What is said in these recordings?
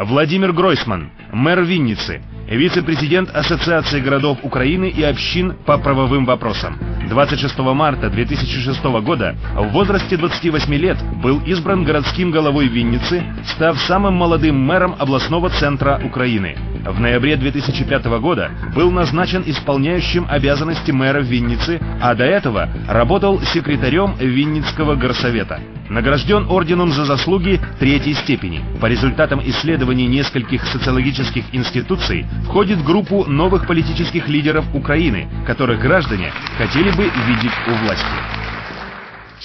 Владимир Гройсман, мэр Винницы, вице-президент Ассоциации городов Украины и общин по правовым вопросам. 26 марта 2006 года в возрасте 28 лет был избран городским головой Винницы, став самым молодым мэром областного центра Украины. В ноябре 2005 года был назначен исполняющим обязанности мэра Винницы, а до этого работал секретарем Винницкого горсовета. Награжден орденом за заслуги третьей степени. По результатам исследований нескольких социологических институций входит в группу новых политических лидеров Украины, которых граждане хотели бы видеть у власти.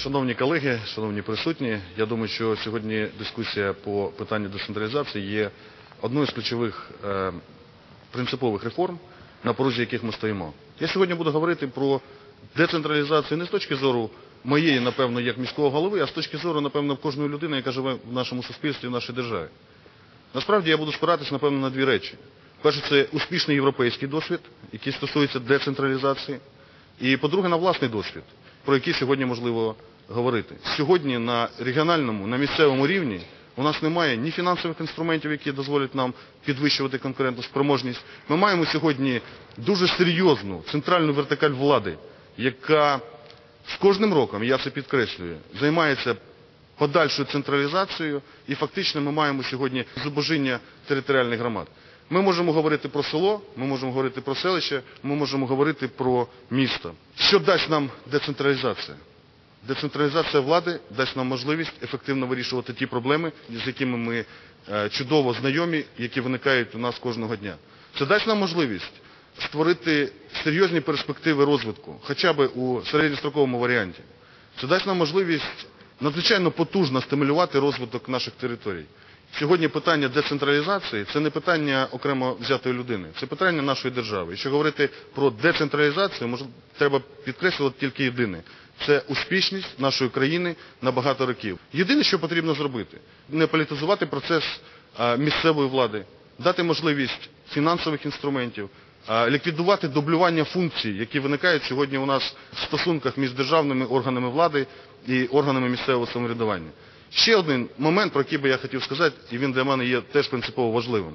Шановні колеги, шановні присутні, я думаю, що сьогодні дискусія по питанню децентралізації є одною з ключових е, принципових реформ, на порозі яких ми стоїмо. Я сьогодні буду говорити про децентралізацію не з точки зору моєї, напевно, як міського голови, а з точки зору, напевно, кожної людини, яка живе в нашому суспільстві, в нашій державі. Насправді я буду спиратись, напевно, на дві речі. Перше, це успішний європейський досвід, який стосується децентралізації. І, по-друге, на власний досвід, про який сьогодні можливо говорити. Сьогодні на регіональному, на місцевому рівні у нас немає ні фінансових інструментів, які дозволять нам підвищувати конкурентну спроможність. Ми маємо сьогодні дуже серйозну центральну вертикаль влади, яка з кожним роком, я це підкреслюю, займається подальшою централізацією і фактично ми маємо сьогодні зубожіння територіальних громад. Ми можемо говорити про село, ми можемо говорити про селище, ми можемо говорити про місто. Що дасть нам децентралізація? Децентралізація влади дасть нам можливість ефективно вирішувати ті проблеми, з якими ми е, чудово знайомі, які виникають у нас кожного дня. Це дасть нам можливість створити серйозні перспективи розвитку, хоча б у середньостроковому варіанті. Це дасть нам можливість надзвичайно потужно стимулювати розвиток наших територій. Сьогодні питання децентралізації це не питання окремо взятої людини, це питання нашої держави. Якщо говорити про децентралізацію, треба підкреслювати тільки єдине. Це успішність нашої країни на багато років. Єдине, що потрібно зробити, не політизувати процес місцевої влади, дати можливість фінансових інструментів, ліквідувати дублювання функцій, які виникають сьогодні у нас в стосунках між державними органами влади і органами місцевого самоврядування. Ще один момент, про який би я хотів сказати, і він для мене є теж принципово важливим.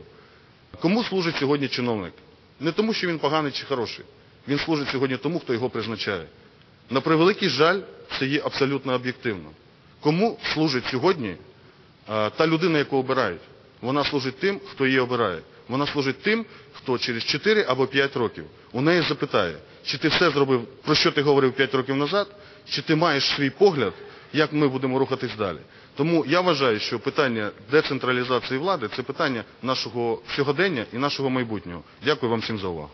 Кому служить сьогодні чиновник? Не тому, що він поганий чи хороший. Він служить сьогодні тому, хто його призначає. На превеликий жаль, це є абсолютно об'єктивно. Кому служить сьогодні та людина, яку обирають? Вона служить тим, хто її обирає. Вона служить тим, хто через 4 або 5 років у неї запитає, чи ти все зробив, про що ти говорив 5 років назад, чи ти маєш свій погляд, як ми будемо рухатись далі. Тому я вважаю, що питання децентралізації влади це питання нашого сьогодення і нашого майбутнього. Дякую вам всім за увагу.